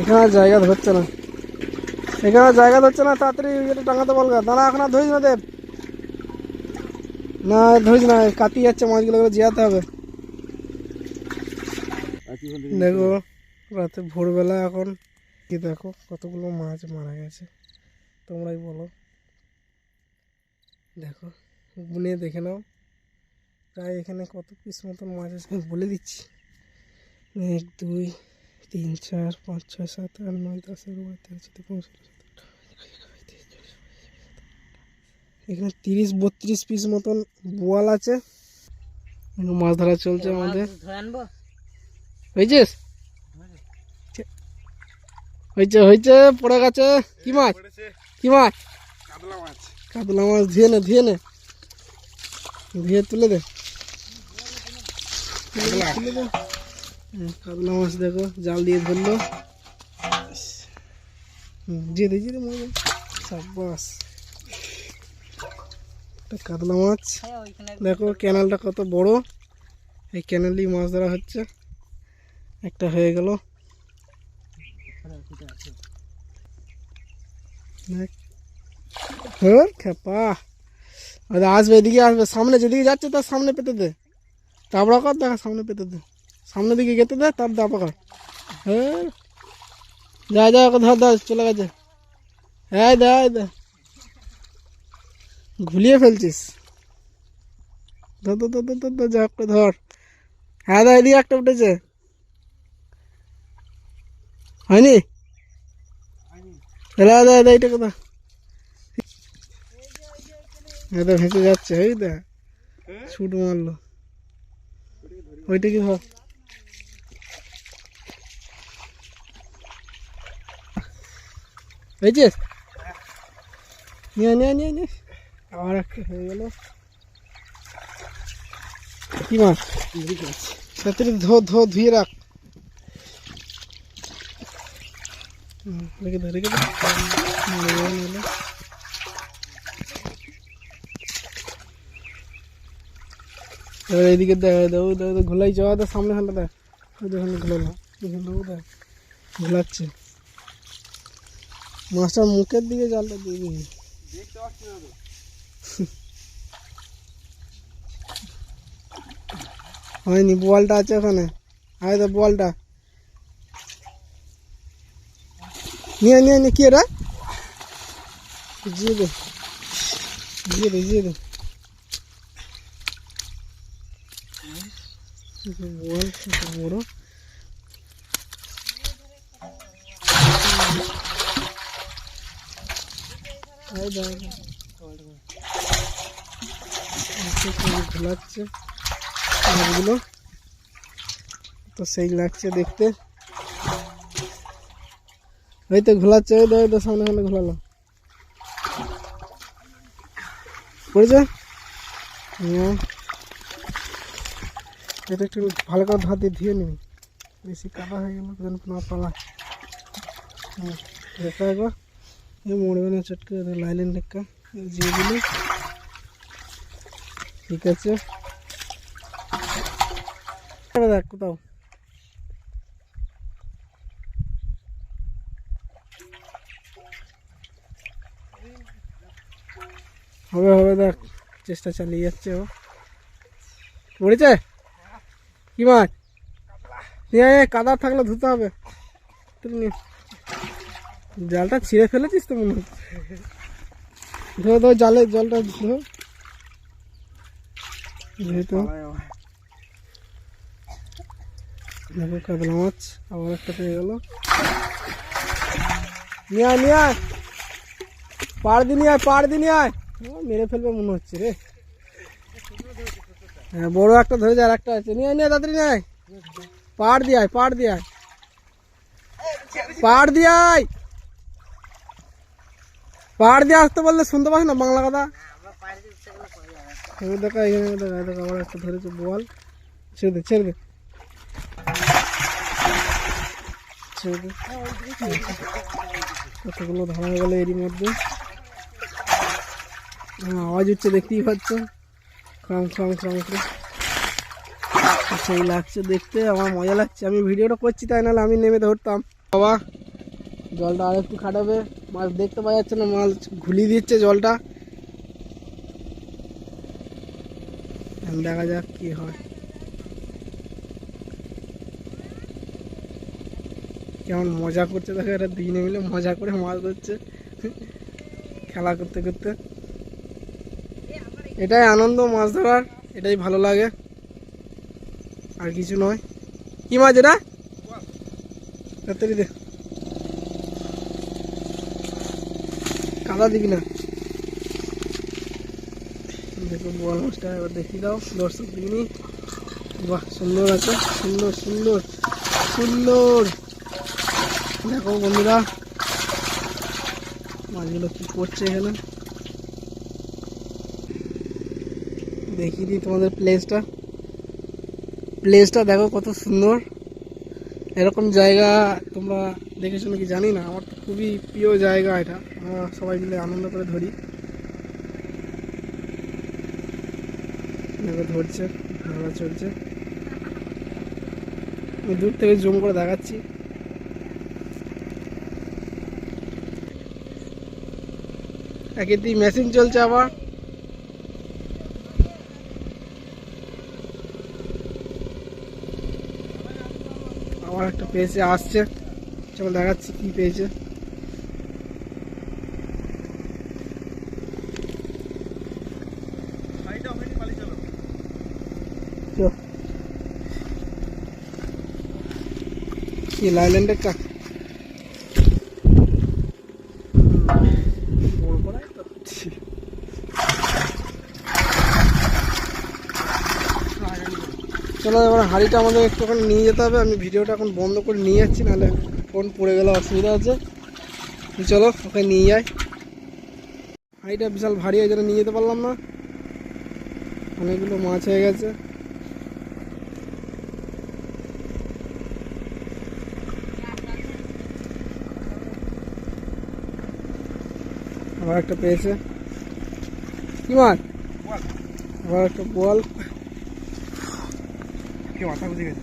এখানে জায়গা ধরছে না। এখানে জায়গা ধরছে না, তাড়াতাড়ি এটা টাঙাতে বলগা দাঁড়া, এখন আর ধরিস না দেব। না ধরিস না কাটি যাচ্ছে মাছগুলো জিয়াতে হবে। দেখো, রাতে ভোরবেলা এখন, কি দেখো, কতগুলো মাছ মারা গেছে। তোমরাই বলো। দেখো, গুনে দেখে নাও। প্রায় এখানে কত পিস মতন মাছ আছে বলে দিচ্ছি। এক দুই তিন চার পাঁচ ছয় সাত আট নয় দশ এগারো বারো তেরো চোদ্দ পনেরো ষোলো সতেরো এখানে তিরিশ বত্রিশ পিস মতন বোয়াল আছে। এখানে মাছ ধরা চলছে আমাদের। হয়েছিস হয়েছে? হয়েছে পড়ে গেছে। কি মাছ? কি মাছ? কাতলা মাছ। কাতলা মাছ ধুয়ে নে ধুয়ে নে। ধুয়ে তুলে দে। কাতলা মাছ দেখো জাল দিয়ে ধরলো। দিয়ে দে মজা। সাবাস কাতলা মাছ। হ্যাঁ দেখো ক্যানেলটা কত বড়। এই ক্যানেলেই মাছ ধরা হচ্ছে। একটা হয়ে গেল। হ্যাঁ, খেপা। আসবে এদিকে আসবে। সামনে যেদিকে যাচ্ছে তার সামনে পেতে দে। তারপর কর দেখা, সামনে পেতে দে। সামনের দিকে গেতে দে তার দাপা কর। হ্যাঁ। যা যা, ওকে ধর ধর, চলে গেছে। হ্যাঁ দে দে। ঘুলিয়ে ফেলছিস। ধর ধর ধর ধর ধর যা করে ধর। হ্যাঁ দা, এদিকে একটা উঠেছে। হয়নি? এলা দা দা এইটা কথা এটা ভেসে যাচ্ছে, এই দা। ছুট মারলো। ওইটা কি ধর হয়েছে নিয়ে নিয়ে নিয়ে আবার একটা হয়ে গেল। কি মাছ? সাথে ধো ধো, ধুয়ে রাখ। রেখে দে রেখে দে নিয়ে নিলে। এবার এইদিকে দেখ দেখ দেখ ঘোলাই যাওয়া দেখ, সামনে খানটা দেখ। দেখুন ঘোলালো, এখানে দেখ ঘোলাচ্ছে। মাছটার মুখের দিকে জালটা দিয়ে দিবি। হয়নি বলটা আছে ওখানে। আয় তো বলটা। নিয়ে নিয়ে নিয়ে, কে রে জিয়ে দে জিয়ে দে জিয়ে দে। বল কত বড় আয় দা ঘোলাচ্ছে মাছগুলো তো সেই লাগছে দেখতে ওই তো ঘোলাচ্ছে ওই তো ওই তো সামনে সামনে ঘোলালো পড়েছে হ্যাঁ। এটা একটু ভালো করে ভাত দিয়ে ধুয়ে নিবি। বেশি কাদা হয়ে গেল যেন না পালা। দেখা একবার মরবে না চটকে লাইলেন টেক্কা দিয়ে দিলি ঠিক আছে। দেখ কোথাও। হবে হবে, দেখ। চেষ্টা চালিয়ে যাচ্ছে ও। পড়েছে? কি মাছ নিয়ে কাদা থাকলে ধুতে হবে। জালটা ছিঁড়ে ফেলেছিস তো মনে হচ্ছে। ধো ধো জালে, জলটা ধো যেহেতু দেখো কাতলা মাছ আবার একটা পেয়ে গেল। নিয়ে আয় নিয়ে আয়। পাড় দিয়ে নিয়ে আয়, পাড় দিয়ে নিয়ে আয়। মেরে ফেলবে মনে হচ্ছে রে। হ্যাঁ বড় একটা ধরে যায় আর একটা আছে। নিয়ে নিয়ে তাড়াতাড়ি আয়। পাড় দিয়ে আয় পাড় দিয়ে আয়। পাড় দিয়ে আয়। দিয়ে আসতে বললে শুনতে পাস না বাংলা কথা? দেখা ধরেছে বল। ছেড়ে দে ছেড়ে দে। ছেড়ে দে। কতগুলো ধরা এরই মধ্যে। হ্যাঁ, আওয়াজ হচ্ছে দেখতেই পাচ্ছ। ক্রাম ক্রাম ক্রাম করে। সেই লাগছে দেখতে, আমার মজা লাগছে। আমি ভিডিওটা করছি তাই, নাহলে আমি নেমে ধরতাম। বাবা, জলটা আর একটু খাটাবে। মাছ দেখতে পাওয়া যাচ্ছে না, মাছ ঘুলিয়ে দিচ্ছে জলটা। দেখা যাক কি হয়। কেমন মজা করছে দেখো, এরা দিনে মিলে মজা করে মাছ ধরছে। খেলা করতে করতে। এটাই আনন্দ, মাছ ধরার। এটাই ভালো লাগে। আর কিছু নয়। কি মাছ এটা? দে। কাদা দিবি না। দেখো, বল মাছটা, এবার দেখি দাও। দর্শক দিবি বাহ, সুন্দর আছে। সুন্দর সুন্দর। সুন্দর। দেখো বন্ধুরা, মাছগুলো কি করছে এখানে? দেখিয়ে দিই তোমাদের প্লেসটা প্লেসটা দেখো কত সুন্দর। এরকম জায়গা তোমরা দেখেছ নাকি জানি না, আমার তো খুবই প্রিয় জায়গা এটা। আমরা সবাই মিলে আনন্দ করে ধরি। দেখো ধরছে ধরা চলছে। দূর থেকে জুম করে দেখাচ্ছি। একেতেই মেশিন চলছে আবার। একটা পেয়েছে আসছে। চল দেখাচ্ছি কি পেয়েছে। কি লাইল্যান্ডের কা বড় কড়াই তো। চলো এবার হাঁড়িটা আমাদের একটুখানি নিয়ে যেতে হবে। আমি ভিডিওটা এখন বন্ধ করে নিয়ে যাচ্ছি, নাহলে ফোন পড়ে গেলে অসুবিধা আছে চলো, ওকে নিয়ে যাই। হাঁড়িটা বিশাল ভারী হয়ে নিয়ে যেতে পারলাম না। অনেকগুলো মাছ হয়ে গেছে। আবার একটা পেয়েছে। কি মাছ? আবার একটা বল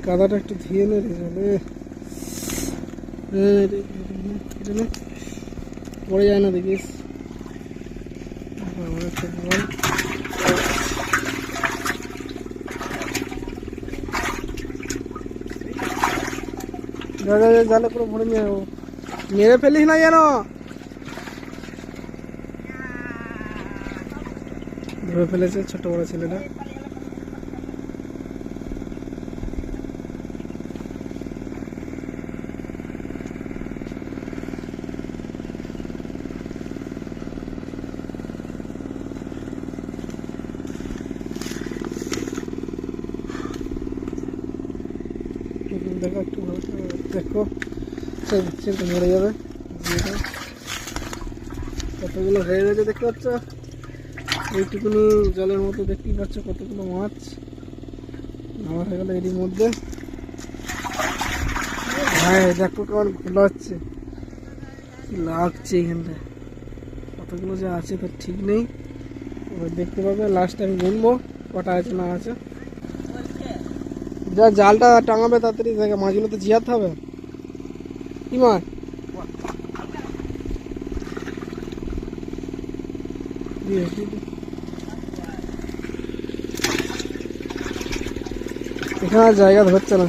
কাদাটা একটু ধুয়ে নে রে পড়ে যায় না দেখিস? জালে পুরো ভরে নিয়ে যাব মেরে ফেলিস না যেন। ধরে ফেলেছে ছোট বড় ছেলেটা হুম, দেখো একটু ভালো করে দেখো সেটা মরে যাবে। কতগুলো হয়ে গেছে দেখতে পাচ্ছ? এইটুকুনি জলের মতো দেখতেই পাচ্ছ কতগুলো মাছ। আমার হয়ে গেল এরই মধ্যে। হ্যাঁ দেখো কেমন খোলা হচ্ছে লাগছে এখানটায়। কতগুলো যে আছে তো ঠিক নেই। এবার দেখতে পাবে লাস্টে আমি গুনবো, কটা আছে না আছে। যা জালটা টাঙাবে তাড়াতাড়ি দেখে মাছগুলো তো জিয়াতে হবে। কি মাছ। এখানে জায়গা ধরছে না।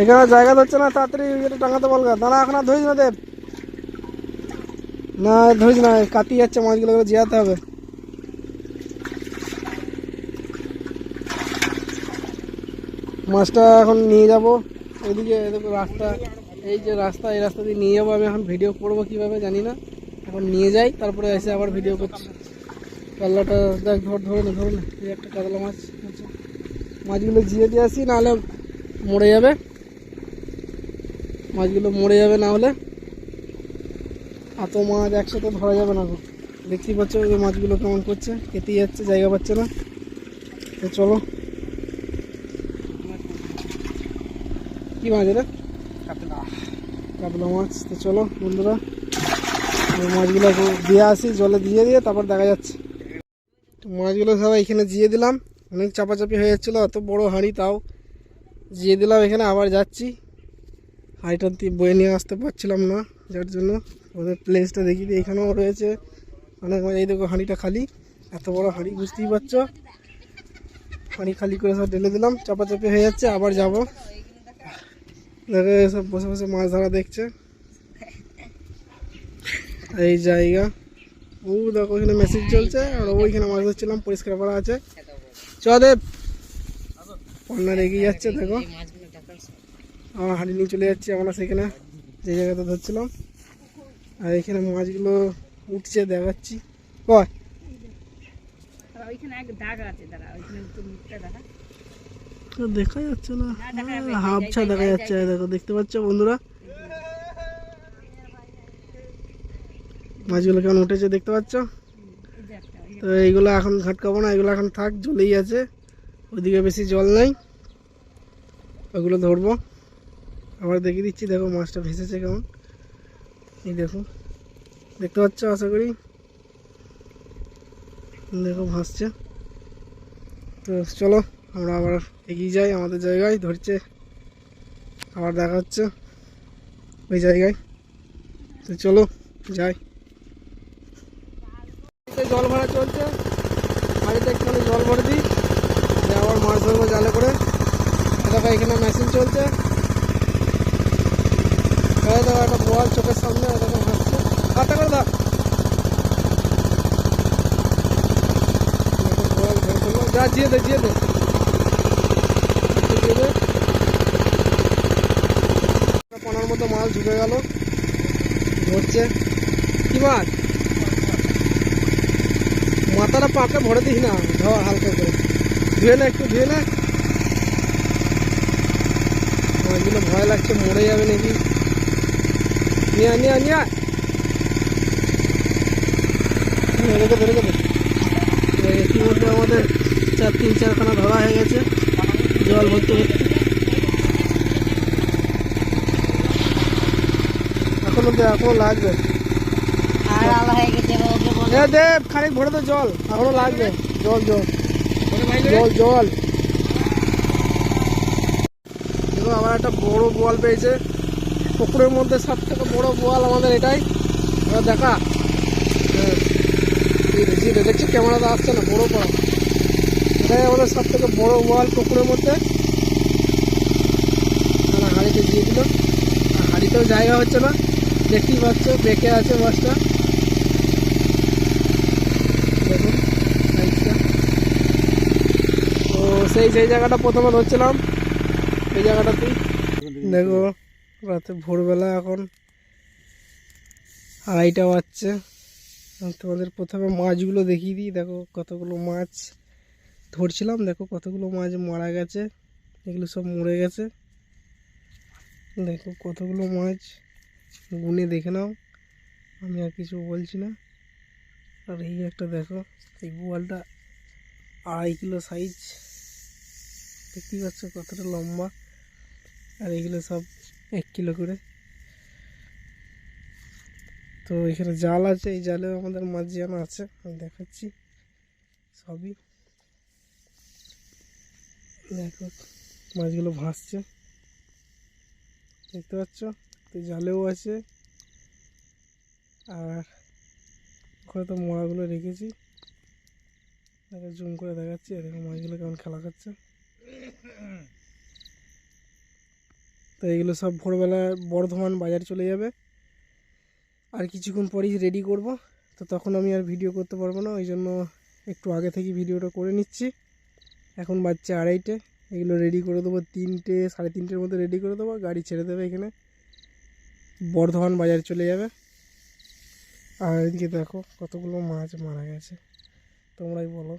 এখানে জায়গা ধরছে না, তাড়াতাড়ি এটা টাঙাতে বলগা দাঁড়া, এখন আর ধরিস না, দেব। না, ধরিস না কাটি যাচ্ছে মাছগুলো জিয়াতে হবে। মাছটা এখন নিয়ে যাব। দেখো রাস্তা, এই যে রাস্তা, এই রাস্তা দিয়ে নিয়ে যাব। আমি এখন ভিডিও করব কীভাবে জানি না। এখন নিয়ে যাই, তারপরে এসে আবার ভিডিও করছি। কাল্লাটা দেখ, ধর ধরে না ধরে এই একটা কাতলা মাছ আছে। মাছগুলো জিয়ে দিয়ে আসি, নাহলে মরে যাবে। মাছগুলো মরে যাবে না হলে এত মাছ একসাথে ধরা যাবে না দেখতেই পাচ্ছ ওই মাছগুলো কেমন করছে কেটেই যাচ্ছে, জায়গা পাচ্ছে না। তো চলো। কি মাছ এটা কাতলা। কাতলা মাছ। তো চলো বন্ধুরা মাছগুলো দিয়ে আসি জলে দিয়ে দিয়ে তারপর দেখা যাচ্ছে। মাছগুলো সবাই এখানে জিয়ে দিলাম। অনেক চাপাচাপি হয়ে যাচ্ছিল অত বড় হাঁড়ি তাও। জিয়ে দিলাম এখানে আবার যাচ্ছি। হাঁড়িটা দিয়ে বয়ে নিয়ে আসতে পারছিলাম না যার জন্য ওদের প্লেসটা দেখি দিই। এখানেও রয়েছে অনেক এই দেখো হাঁড়িটা খালি। এত বড় হাঁড়ি বুঝতেই পারছ? হাঁড়ি খালি করে সব ঢেলে দিলাম। চাপাচাপি হয়ে যাচ্ছে আবার যাব। দেখো সব বসে বসে মাছ ধরা দেখছে এই জায়গা ও দেখো ওইখানে মেশিন চলছে আর ওইখানে মাছ ধরছিলাম পরিষ্কার করা আছে চদেব কন্যার এগিয়ে যাচ্ছে দেখো আমার হাঁড়ি নিয়ে চলে যাচ্ছি আমরা সেখানে যে জায়গাতে ধরছিলাম আর এখানে মাছগুলো উঠছে দেখাচ্ছি কয় ওইখানে এক দাগ আছে দাঁড়া ওইখানে মুখটা তো দেখা যাচ্ছে না। হ্যাঁ, হাফছা দেখা যাচ্ছে দেখো দেখতে পাচ্ছ বন্ধুরা? মাছগুলো কেমন উঠেছে দেখতে পাচ্ছ? তো এইগুলো এখন ঘাটকাবো না এগুলো এখন থাক জলেই আছে। ওইদিকে বেশি জল নাই। ওগুলো ধরবো। আবার দেখিয়ে দিচ্ছি দেখো মাছটা ভেসেছে কেমন। এই দেখো দেখতে পাচ্ছ আশা করি? দেখো ভাসছে। তো চলো আমরা আবার এগিয়ে যাই আমাদের জায়গায়, ধরছে। আবার দেখা হচ্ছে ওই জায়গায়। তো চলো, যাই। জল ভরা চলছে। বাড়িতে একটুখানি জল ভরে দিই। আবার মাছ ধরবো জালে করে। দেখো এখানে মেশিন চলছে। একটা বল চোখের সামনে দেখো ভাসছে হাতটা করে দাও। যা, জিয়ে দে জিয়ে দে। জিয়ে পনার মতো মাছ ঢুকে গেল। ধরছে। কি মাছ? মাথাটা পাকে ভরে দিস না। ধর হালকা করে। ধুয়ে না একটু, ধুয়ে না। মাছগুলো ভয় লাগছে, মরে যাবে নাকি? নিয়ে নিয়ে নিয়ে রেখে আমাদের চার, তিন, চারখানা ধরা হয়ে গেছে। জল ভর্তি ভর্তি এখনও দে এখনও লাগবে। দেব খানিক ভরে তো জল এখনও লাগবে। জল জল। জল জল। দেখো আবার একটা বড় বল পেয়েছে। পুকুরের মধ্যে সব থেকে বড় বল আমাদের এটাই। দেখা। হ্যাঁ। রে, দেখছি ক্যামেরাতে আসছে না বড় বল এটাই আমাদের সব থেকে বড় বল পুকুরের মধ্যে। না হাড়িতে দিয়ে দিল। হাড়িতেও জায়গা হচ্ছে না। দেখতেই পাচ্ছ, বেঁকে আছে মাছটা দেখুন তো সেই সেই জায়গাটা প্রথমে ধরছিলাম। এই জায়গাটাতেই। দেখো, রাতে ভোরবেলা এখন আড়াইটা বাজছে। তোমাদের প্রথমে মাছগুলো দেখিয়ে দিই। দেখো কতগুলো মাছ। ধরছিলাম, দেখো কতগুলো মাছ মারা গেছে, এগুলো সব মরে গেছে। দেখো কতগুলো মাছ, গুনে দেখে নাও, আমি আর কিছু বলছি না। আর এই একটা দেখো, এই বোয়ালটা আড়াই কিলো সাইজ দেখতেই পাচ্ছ কতটা লম্বা। আর এগুলো সব এক কিলো করে। তো এখানে জাল আছে, এই জালেও আমাদের মাছ জানা আছে, আমি দেখাচ্ছি। সবই। মাছগুলো ভাসছে। দেখতে পাচ্ছ? তো জালেও আছে। আর ওখানে তো মোড়াগুলো রেখেছি। দেখো, জুম করে দেখাচ্ছি। আর দেখো, মাছগুলো কেমন খেলা করছে। তো এগুলো সব ভোরবেলা বর্ধমান বাজার চলে যাবে। আর কিছুক্ষণ পরেই রেডি করব। তো তখন আমি আর ভিডিও করতে পারব না। ওই জন্য একটু আগে থেকে ভিডিওটা করে নিচ্ছি। এখন বাচ্চা আড়াইটে, এগুলো রেডি করে দেবো তিনটে, সাড়ে তিনটের মধ্যে রেডি করে দেবো, গাড়ি ছেড়ে দেবে এখানে। বর্ধমান বাজার চলে যাবে। আর এদিকে দেখো কতগুলো মাছ মারা গেছে। তোমরাই বলো।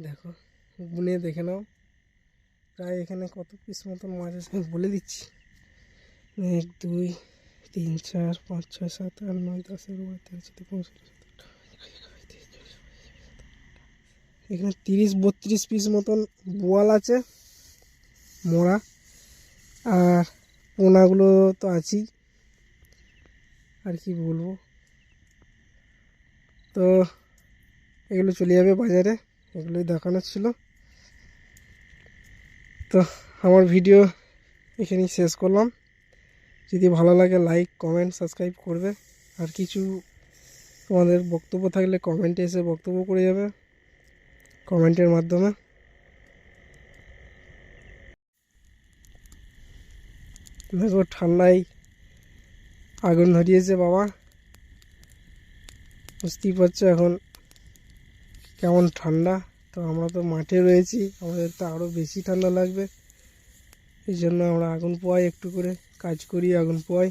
দেখো, গুনে দেখে নাও। প্রায় এখানে কত পিস মতন মাছ আছে বলে দিচ্ছি। এক, দুই, তিন, চার, পাঁচ, ছয়, সাত, আট, নয়, দশ, এগারো, বারো, তেরো, চোদ্দ, পনেরো, ষোলো, সতেরো এখানে তিরিশ বত্রিশ পিস মতন বোয়াল আছে, মোড়া, আর পোনাগুলো তো আছেই। আর কি বলব? তো এগুলো চলে যাবে বাজারে, এগুলোই দেখানোর ছিল। তো আমার ভিডিও এখানেই শেষ করলাম। যদি ভালো লাগে লাইক কমেন্ট সাবস্ক্রাইব করবে। আর কিছু তোমাদের বক্তব্য থাকলে কমেন্টে এসে বক্তব্য করে যাবে। কমেন্টের মাধ্যমে। দেখো, ঠান্ডায় আগুন ধরিয়েছে বাবা। বুঝতেই পারছ এখন কেমন ঠান্ডা। তো আমরা তো মাঠে রয়েছি, আমাদের তো আরও বেশি ঠান্ডা লাগবে। এই জন্য আমরা আগুন পোয়াই, একটু করে কাজ করি আগুন পোয়াই।